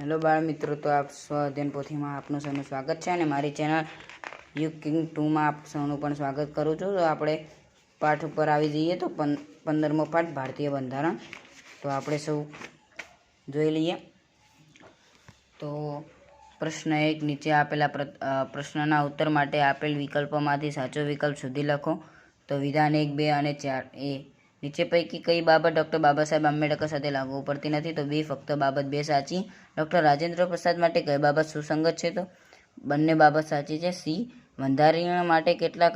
Hello બાળ મિત્રો તો આપ સ્વઅધ્યયન પોથીમાં આપનું સૌનું સ્વાગત છે અને મારી ચેનલ યુ કિંગ ટુમાં આપ સૌનું પણ સ્વાગત કરું છું. તો આપણે પાઠ ઉપર આવી જઈએ તો પંદરમો પાઠ, ભારતીય બંધારણ. તો આપણે સૌ જોઈ લઈએ. તો પ્રશ્ન એક, નીચે આપેલા પ્ર- પ્રશ્નના ઉત્તર માટે આપેલ વિકલ્પોમાંથી સાચો વિકલ્પ શોધી લખો. તો વિધાન એક, બે અને ચાર. એ નીચે પૈકી કઈ બાબત ડૉક્ટર બાબા સાહેબ આંબેડકર સાથે લાગુ પડતી નથી તો બી ફક્ત બાબત બે સાચી. ડૉક્ટર રાજેન્દ્ર પ્રસાદ માટે કઈ બાબત સુસંગત છે તો? બંને બાબત સાચી છે. સી. બંધારણ માટે કેટલાક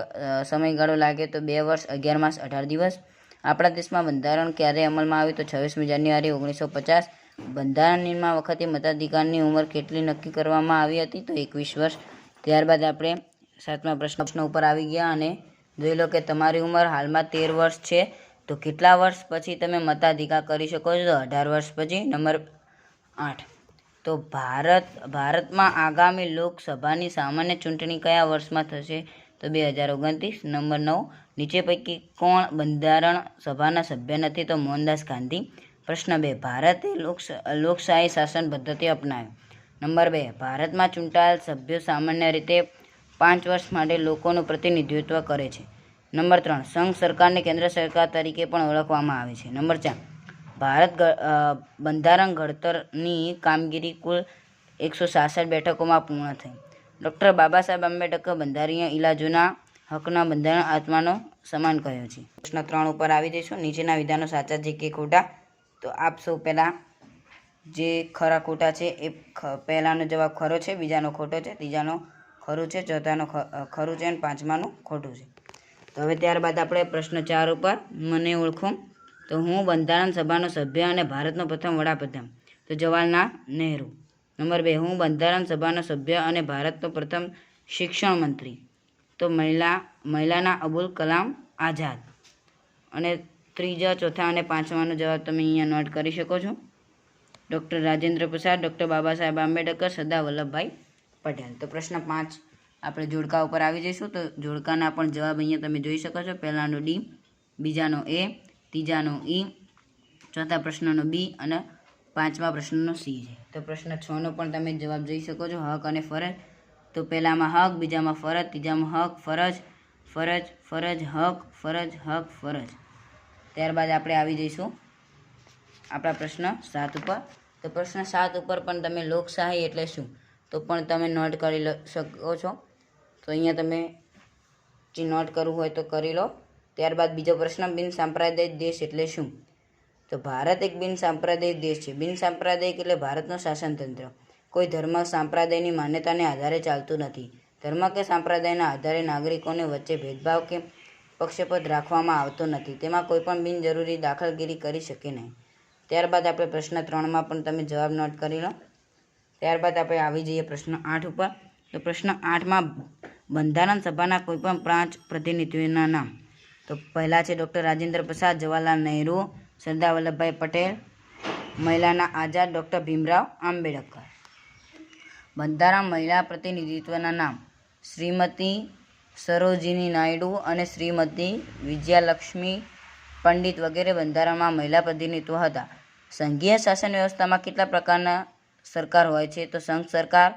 સમયગાળો લાગે તો બે વર્ષ, અગિયાર માસ, અઢાર દિવસ. આપણા દેશમાં બંધારણ ક્યારે અમલમાં આવ્યું તો છવ્વીસમી જાન્યુઆરી ઓગણીસો પચાસ બંધારણ નિર્માણ વખતે મતાધિકારની ઉંમર કેટલી નક્કી કરવામાં આવી હતી તો એકવીસ વર્ષ. ત્યારબાદ આપણે સાતમા પ્રશ્ન ઉપર આવી ગયા અને જોઈ લો કે તમારી ઉંમર હાલમાં તેર વર્ષ છે. તો કેટલા વર્ષ પછી તમે મતાધિકાર કરી શકો છો? તો અઢાર વર્ષ પછી નંબર આઠ. તો ભારત, ભારતમાં આગામી લોકસભાની સામાન્ય ચૂંટણી કયા વર્ષમાં થશે? તો બે હજાર ઓગણત્રીસ, નંબર નવ. નીચે પૈકી કોણ બંધારણ સભાના સભ્ય નથી? તો મોહનદાસ ગાંધી. પ્રશ્ન બે. ભારતે લોકશાહી શાસન પદ્ધતિ અપનાવી. નંબર બે. ભારતમાં ચૂંટાયેલ સભ્યો સામાન્ય રીતે પાંચ વર્ષ માટે લોકોનું પ્રતિનિધિત્વ કરે છે. નંબર ત્રણ, સંઘ સરકારને કેન્દ્ર સરકાર તરીકે પણ ઓળખવામાં આવે છે. નંબર ચાર, ભારત બંધારણ ઘડતરની કામગીરી કુલ એકસો સાસઠ બેઠકોમાં પૂર્ણ થઈ. ડૉક્ટર બાબા સાહેબ આંબેડકર બંધારણીય ઇલાજોના હકના બંધારણ આત્માનો સમાન કહ્યો છે. પ્રશ્ન ત્રણ ઉપર આવી જઈશું. નીચેના વિધાનો સાચા છે કે ખોટા? તો આપ સૌ પહેલાં જે ખરા ખોટા છે એ પહેલાનો જવાબ ખરો છે, બીજાનો ખોટો છે, ત્રીજાનો ખરું છે, ચોથાનો ખરું છે અને પાંચમાનું ખોટું છે. તો હવે ત્યારબાદ આપણે પ્રશ્ન ચાર ઉપર મને ઓળખો. તો હું બંધારણ સભાનો સભ્ય અને ભારતનો પ્રથમ વડાપ્રધાન. તો જવાહરલાલ નહેરુ. નંબર બે, હું બંધારણ સભાનો સભ્ય અને ભારતનો પ્રથમ શિક્ષણ મંત્રી. તો મહિલા, મહિલાના અબુલ કલામ આઝાદ. અને ત્રીજા, ચોથા અને પાંચમાનો જવાબ તમે અહીંયા નોટ કરી શકો છો. Doctor Rajendra Prasad, doctor Baba Saheb Ambedkar, Sardar Vallabhbhai Patel. તો પ્રશ્ન પાંચ. આપણે જોડકા ઉપર આવી જઈશું તો જોડકાના પણ જવાબ અહીંયા તમે જોઈ શકો છો. પહેલાંનો ડી, બીજાનો એ, ત્રીજાનો ઈ, ચોથા પ્રશ્નનો બી અને પાંચમા પ્રશ્નનો સી છે. તો પ્રશ્ન છનો પણ તમે જવાબ જોઈ શકો છો. હક અને ફરજ. તો પહેલામાં હક, બીજામાં ફરજ, ત્રીજામાં હક, ફરજ ફરજ ફરજ, હક ફરજ હક, ફરજ. ત્યારબાદ આપણે આવી જઈશું આપણા પ્રશ્ન સાત ઉપર. તો પ્રશ્ન સાત ઉપર પણ તમે લોકશાહી એટલે શું? તો પણ તમે નોટ કરી શકો છો. તો અહીંયા તમે જે નોટ કરવું હોય તો કરી લો. ત્યારબાદ બીજો પ્રશ્ન, બિન સાંપ્રદાયિક દેશ એટલે શું? તો ભારત એક બિન સાંપ્રદાયિક દેશ છે. બિન સાંપ્રદાયિક એટલે ભારતનું શાસનતંત્ર. કોઈ ધર્મ સાંપ્રદાયની માન્યતાને આધારે ચાલતું નથી. ધર્મ કે સંપ્રદાયના આધારે નાગરિકોને વચ્ચે ભેદભાવ કે પક્ષપાત રાખવામાં આવતો નથી. તેમાં કોઈ પણ બિનજરૂરી દાખલગીરી કરી શકે નહીં. ત્યારબાદ આપણે પ્રશ્ન ત્રણમાં પણ તમે જવાબ નોટ કરી લો. ત્યારબાદ આપણે આવી જઈએ પ્રશ્ન આઠ ઉપર. તો પ્રશ્ન આઠમાં બંધારણ સભાના કોઈપણ પાંચ પ્રતિનિધિઓના નામ. તો પહેલાં છે ડૉક્ટર રાજેન્દ્ર પ્રસાદ, જવાહરલાલ નહેરુ, સરદાર વલ્લભભાઈ પટેલ, મહિલાના આઝાદ ડૉક્ટર ભીમરાવ આંબેડકર. બંધારણ મહિલા પ્રતિનિધિત્વના નામ. શ્રીમતી સરોજિની નાયડુ અને શ્રીમતી વિજયાલક્ષ્મી પંડિત વગેરે બંધારણમાં મહિલા પ્રતિનિધિત્વ હતા. સંઘીય શાસન વ્યવસ્થામાં કેટલા પ્રકારના સરકાર હોય છે? તો સંઘ સરકાર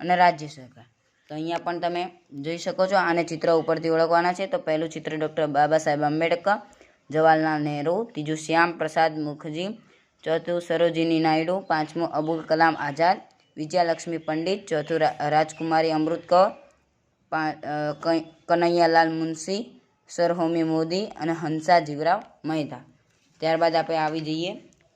અને રાજ્ય સરકાર. તો અહીંયા પણ તમે જોઈ શકો છો, આને ચિત્ર ઉપરથી ઓળખવાના છે. તો પહેલું ચિત્ર ડૉક્ટર બાબા સાહેબ આંબેડકર, જવાહરલાલ નહેરુ, ત્રીજું શ્યામ પ્રસાદ મુખર્જી, ચોથું સરોજિની નાયડુ, પાંચમું અબુલ કલામ આઝાદ, વિજયાલક્ષ્મી પંડિત, ચોથું રાજકુમારી અમૃત કૌર કનૈયાલાલ મુનશી સર હોમી મોદી અને હંસા જીવરાવ મહેતા. ત્યારબાદ આપણે આવી જઈએ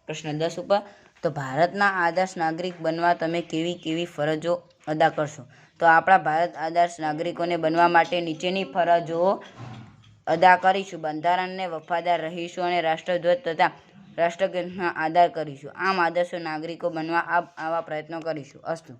પ્રશ્ન દસ ઉપર. તો ભારતના આદર્શ નાગરિક બનવા તમે કેવી કેવી ફરજો અદા કરશો? તો આપણા ભારત આદર્શ નાગરિકોને બનવા માટે નીચેની ફરજો અદા કરીશું. બંધારણને વફાદાર રહીશું અને રાષ્ટ્રધ્વજ તથા રાષ્ટ્રગીતનો આદર કરીશું. આમ આદર્શ નાગરિકો બનવા આવા પ્રયત્નો કરીશું. અસ્તુ.